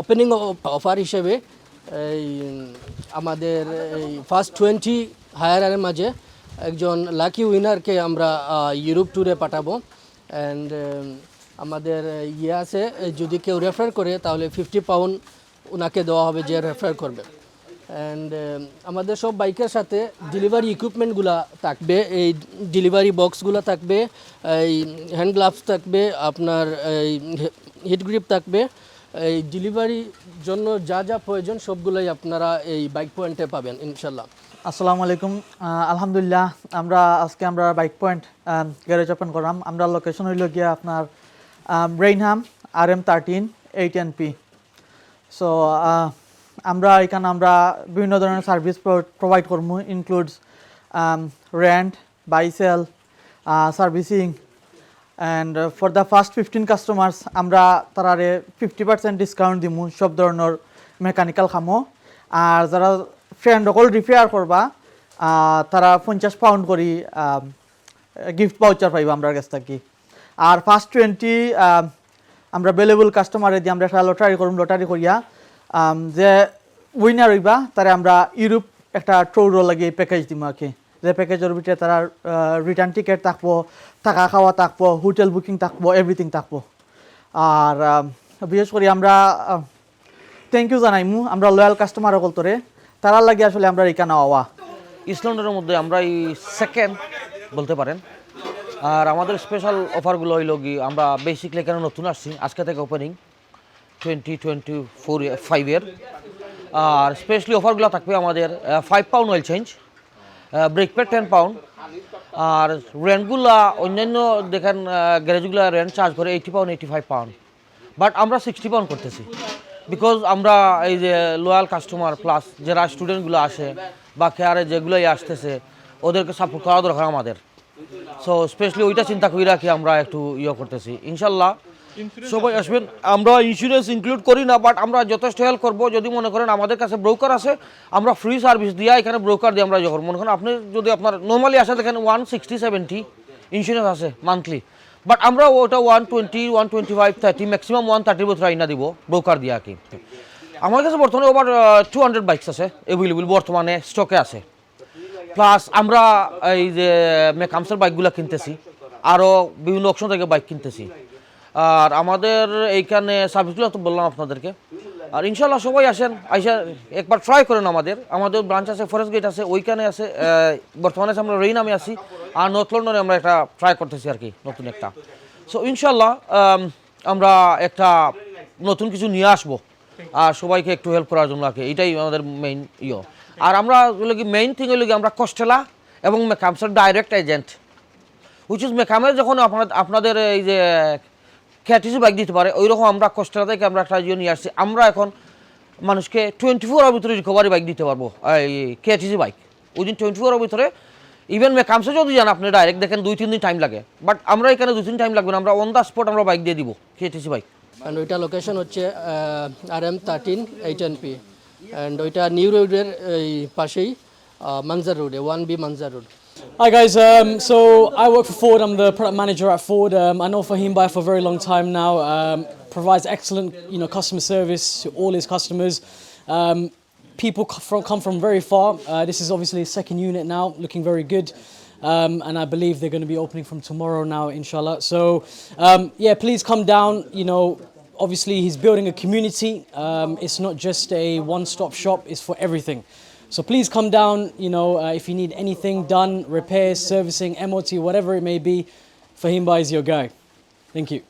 Opening offer হিসেবে, এই, আমাদের, এই ফার্স্ট টোয়েন্টি হায়ারের মাঝে একজন লাকি উইনারকে আমরা ইউরোপ ট্যুরে পাঠাবো। অ্যান্ড আমাদের ইয়ে আছে, যদি কেউ রেফার করে, তাহলে ফিফটি পাউন্ড ওনাকে দেওয়া হবে যে রেফার করবে। অ্যান্ড আমাদের সব বাইকের সাথে ডেলিভারি ইকুইপমেন্টগুলো থাকবে, এই ডেলিভারি বক্সগুলো থাকবে, এই হ্যান্ড গ্লাভস থাকবে, আপনার, এই হিট গ্রিপ থাকবে। এই ডেলিভারির জন্য যা যা প্রয়োজন সবগুলোই আপনারা এই বাইক পয়েন্টে পাবেন ইনশাল্লাহ আসসালামু আলাইকুম। আলহামদুলিল্লাহ, আমরা আজকে আমরা বাইক পয়েন্ট গ্যারেজ ওপেন করলাম। আমরা লোকেশন হইল গিয়া আপনার Rainham R M thirteen eight N P so আমরা এখানে আমরা বিভিন্ন ধরনের সার্ভিস প্রোভাইড করব includes rent bike sale servicing and for the first fifteen customers আমরা তারারে ফিফটি পার্সেন্ট ডিসকাউন্ট দিমু সব ধরনের মেকানিক্যাল খামো। আর যারা ফ্রেন্ড অকল রিপেয়ার করবা তারা পঞ্চাশ পাউন্ড করি গিফট পাউচার পাইবা আমরা কাছ থাকি। আর ফার্স্ট টোয়েন্টি আমরা বেলেবল কাস্টমারে দিয়ে আমরা একটা লটারি করুম লটারি করিয়া যে উইনার হইবা, তারে আমরা ইউরোপ একটা ট্রৌর লাগিয়ে প্যাকেজ দিম আর কি। যে প্যাকেজের ভিতরে তারা রিটার্ন টিকেট থাকব, থাকা খাওয়া থাকব হোটেল বুকিং থাকব এভরিথিং থাকব। আর বিশেষ করে আমরা থ্যাংক ইউ জানাইমু, আমরা লয়াল কাস্টমার সকল তোরে তারার লাগে আসলে আমরা এখানে আওয়া ইসল্যান্ডের মধ্যে আমরা এই সেকেন্ড বলতে পারেন। আর আমাদের স্পেশাল অফারগুলো হইল কি, আমরা বেসিকলি এখানে নতুন আসছি, আজকে থেকে ওপেনিং টোয়েন্টি টোয়েন্টি ফোর ফাইভের আর স্পেশালি অফারগুলো থাকবে আমাদের five pound oil change brake pay ten pound আর রেন্টগুলা অন্যান্য দেখেন গ্যারেজগুলো রেন্ট চার্জ করে eighty pound eighty five pound but আমরা সিক্সটি পাউন্ড করতেছি। বিকজ আমরা এই যে লোয়াল কাস্টমার প্লাস যারা স্টুডেন্টগুলো আসে, বা কেয়ারে যেগুলোই আসতেছে, ওদেরকে সাপোর্ট করা দরকার আমাদের। সো স্পেশালি ওইটা চিন্তা করে রাখি আমরা একটু ইয়ে করতেছি। ইনশাল্লাহ সবাই আসবেন। আমরা ইন্স্যুরেন্স ইনক্লুড করি না বাট আমরা যথেষ্ট হেল্প করব। যদি মনে করেন আমাদের কাছে ব্রোকার আছে আমরা ফ্রি সার্ভিস দিয়া এখানে ব্রোকার দিয়ে আমরা যখন মনে করেন আপনি যদি আপনার নর্মালি আসে দেখেন ওয়ান সিক্সটি সেভেন্টি ইন্স্যুরেন্স আছে মান্থলি বাট আমরা ওটা one twenty one twenty five thirty maximum one থার্টির ভিতরে আইনা দিব ব্রোকার দিয়ে আর কি। আমার কাছে বর্তমানে ওভার টু হান্ড্রেড বাইকস আছে এভেলেবল বর্তমানে স্টকে আছে। প্লাস আমরা এই যে মেকামসের বাইকগুলো কিনতেছি। আরও বিভিন্ন অপশন থেকে বাইক কিনতেছি। আর আমাদের এইখানে সার্ভিসগুলো তো বললাম আপনাদেরকে। আর ইনশাল্লাহ সবাই আসেন, আইসা একবার ট্রাই করেন আমাদের। আমাদের ব্রাঞ্চ আছে ফরেস্ট গেট আছে, ওইখানে আছে বর্তমানে আছে আমরা রেইনামে আছি, আর নর্থ লন্ডনে আমরা একটা ট্রাই করতেছি আর কি, নতুন একটা। সো ইনশাল্লাহ আমরা একটা নতুন কিছু নিয়ে আসব, আর সবাইকে একটু হেল্প করার জন্য আর এটাই আমাদের মেইন ইয়ে। আর আমরা কি মেইন থিং হলো কি, আমরা কস্টেলা এবং মেকামসের ডাইরেক্ট এজেন্ট উইচ ইজ মেকামে যখন আপনাদের এই যে ক্যাটিসি বাইক দিতে পারে। ওই রকম আমরা কস্টেলা থেকে আমরা একটা ইয়ে নিয়ে আসছি। আমরা এখন মানুষকে টোয়েন্টি ফোর আওয়ার ভিতরে রিকভারি বাইক দিতে পারব। এই KTC bike within twenty four hour ভিতরে ইভেন মেকামসে যদি যান আপনি ডাইরেক্ট দেখেন দুই, তিন দিন টাইম লাগে। বাট আমরা এখানে দুই, তিন টাইম লাগবে না। আমরা অন দ্য স্পট আমরা বাইক দিয়ে দিব কেটিসি বাইক অ্যান্ড ওইটা লোকেশন হচ্ছে R M thirteen eight N P and ওইটা নিউ রোডের এই পাশেই মানজার রোডে one B Manzar road Hi guys, um, so I work for Ford. I'm the product manager at Ford. Um, I know Fahim Bai for a very long time now. Um, provides excellent, you know, customer service to all his customers. Um, people from, come from very far. Uh, this is obviously a second unit now, looking very good. Um, and I believe they're going to be opening from tomorrow now, inshallah. So, um, yeah, please come down. You know, obviously he's building a community. It's not just a one-stop shop. It's for everything. So please come down. You know, uh, if you need anything done, repairs, servicing, MOT, whatever it may be, Fahim Bai is your guy. Thank you.